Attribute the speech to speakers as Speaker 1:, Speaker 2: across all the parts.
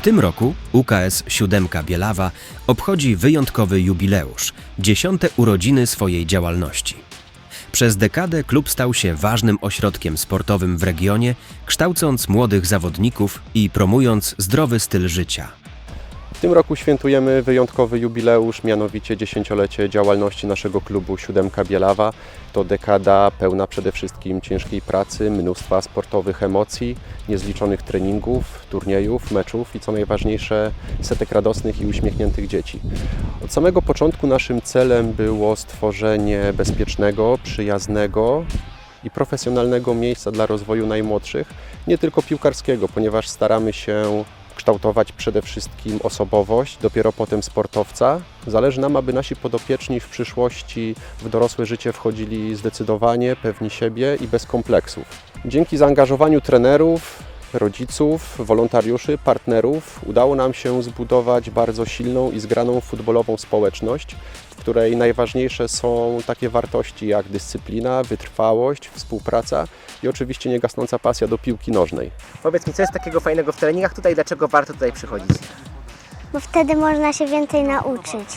Speaker 1: W tym roku UKS Siódemka Bielawa obchodzi wyjątkowy jubileusz dziesiąte urodziny swojej działalności. Przez dekadę klub stał się ważnym ośrodkiem sportowym w regionie, kształcąc młodych zawodników i promując zdrowy styl życia.
Speaker 2: W tym roku świętujemy wyjątkowy jubileusz, mianowicie dziesięciolecie działalności naszego klubu Siódemka Bielawa. To dekada pełna przede wszystkim ciężkiej pracy, mnóstwa sportowych emocji, niezliczonych treningów, turniejów, meczów i co najważniejsze setek radosnych i uśmiechniętych dzieci. Od samego początku naszym celem było stworzenie bezpiecznego, przyjaznego i profesjonalnego miejsca dla rozwoju najmłodszych, nie tylko piłkarskiego, ponieważ staramy się kształtować przede wszystkim osobowość, dopiero potem sportowca. Zależy nam, aby nasi podopieczni w przyszłości w dorosłe życie wchodzili zdecydowanie, pewni siebie i bez kompleksów. Dzięki zaangażowaniu trenerów, rodziców, wolontariuszy, partnerów udało nam się zbudować bardzo silną i zgraną futbolową społeczność, której najważniejsze są takie wartości jak dyscyplina, wytrwałość, współpraca i oczywiście niegasnąca pasja do piłki nożnej.
Speaker 3: Powiedz mi, co jest takiego fajnego w treningach tutaj, dlaczego warto tutaj przychodzić?
Speaker 4: bo wtedy można się więcej nauczyć.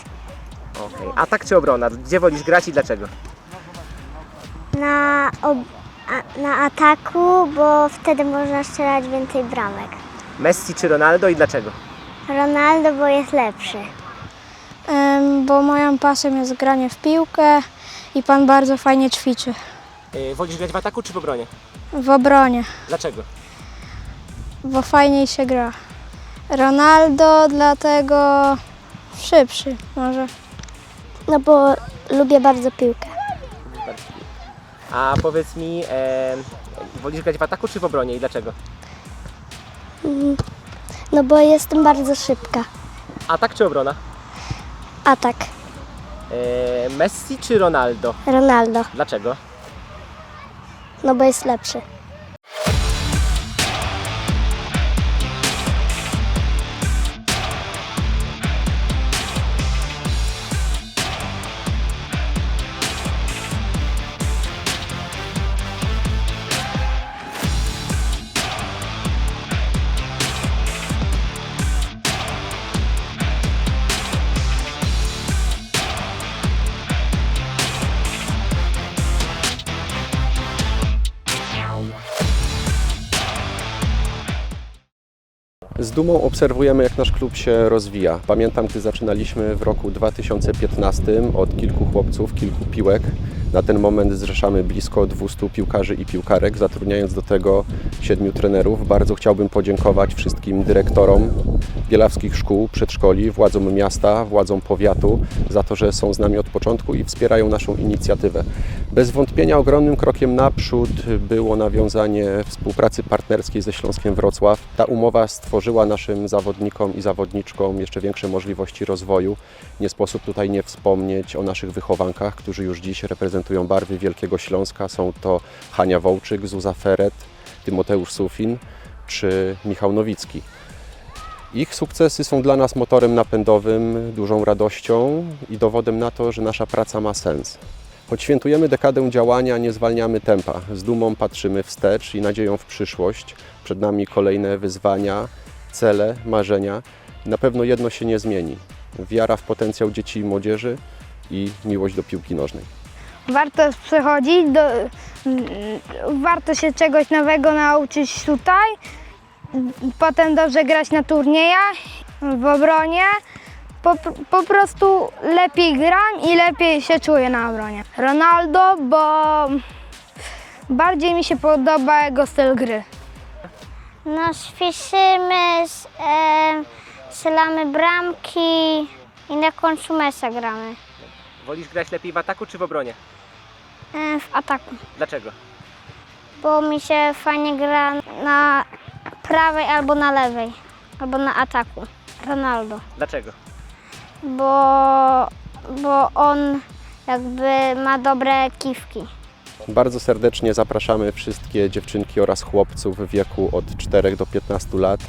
Speaker 3: Okej. Atak czy obrona? Gdzie wolisz grać i dlaczego?
Speaker 4: Na, ob- a, na ataku, bo wtedy można strzelać więcej bramek.
Speaker 3: Messi czy Ronaldo i dlaczego?
Speaker 4: Ronaldo, bo jest lepszy.
Speaker 5: Bo moją pasją jest granie w piłkę i pan bardzo fajnie ćwiczy.
Speaker 3: Yy, wolisz grać w ataku czy w obronie?
Speaker 5: W obronie,
Speaker 3: Dlaczego?
Speaker 5: bo fajniej się gra. Ronaldo dlatego szybszy może.
Speaker 4: No bo lubię bardzo piłkę.
Speaker 3: A powiedz mi, e, wolisz grać w ataku czy w obronie i dlaczego?
Speaker 4: No bo jestem bardzo szybka.
Speaker 3: Atak czy obrona?
Speaker 4: Atak.
Speaker 3: E, Messi czy Ronaldo?
Speaker 4: Ronaldo,
Speaker 3: Dlaczego?
Speaker 4: no bo jest lepszy.
Speaker 2: Z dumą obserwujemy, jak nasz klub się rozwija. Pamiętam, gdy zaczynaliśmy w roku 2015 od kilku chłopców, kilku piłek. Na ten moment zrzeszamy blisko 200 piłkarzy i piłkarek, zatrudniając do tego siedmiu trenerów. Bardzo chciałbym podziękować wszystkim dyrektorom bielawskich szkół, przedszkoli, władzom miasta, władzom powiatu za to, że są z nami od początku i wspierają naszą inicjatywę. Bez wątpienia ogromnym krokiem naprzód było nawiązanie współpracy partnerskiej ze Śląskiem Wrocław. Ta umowa stworzyła naszym zawodnikom i zawodniczkom jeszcze większe możliwości rozwoju. Nie sposób tutaj nie wspomnieć o naszych wychowankach, którzy już dziś reprezentują barwy Wielkiego Śląska. Są to Hania Wołczyk, Zuza Feret, Tymoteusz Sufin czy Michał Nowicki. Ich sukcesy są dla nas motorem napędowym, dużą radością i dowodem na to, że nasza praca ma sens. Choć świętujemy dekadę działania, nie zwalniamy tempa. Z dumą patrzymy wstecz i nadzieją w przyszłość. Przed nami kolejne wyzwania, cele, marzenia. Na pewno jedno się nie zmieni. Wiara w potencjał dzieci i młodzieży i miłość do piłki nożnej.
Speaker 5: Warto przychodzić, do, warto się czegoś nowego nauczyć tutaj, potem dobrze grać na turniejach, w obronie. Po, po prostu lepiej gram i lepiej się czuję na obronie. Ronaldo, bo bardziej mi się podoba jego styl gry.
Speaker 4: No śpieszymy, strzelamy bramki i na końcu mecza gramy.
Speaker 3: Wolisz grać lepiej w ataku czy w obronie?
Speaker 4: E, w ataku.
Speaker 3: Dlaczego?
Speaker 4: bo mi się fajnie gra na prawej albo na lewej, albo na ataku. Ronaldo,
Speaker 3: Dlaczego?
Speaker 4: bo, bo on jakby ma dobre kiwki.
Speaker 2: Bardzo serdecznie zapraszamy wszystkie dziewczynki oraz chłopców w wieku od 4 do 15 lat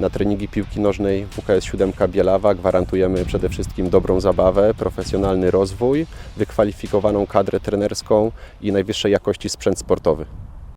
Speaker 2: na treningi piłki nożnej WKS 7 Bielawa. Gwarantujemy przede wszystkim dobrą zabawę, profesjonalny rozwój, wykwalifikowaną kadrę trenerską i najwyższej jakości sprzęt sportowy.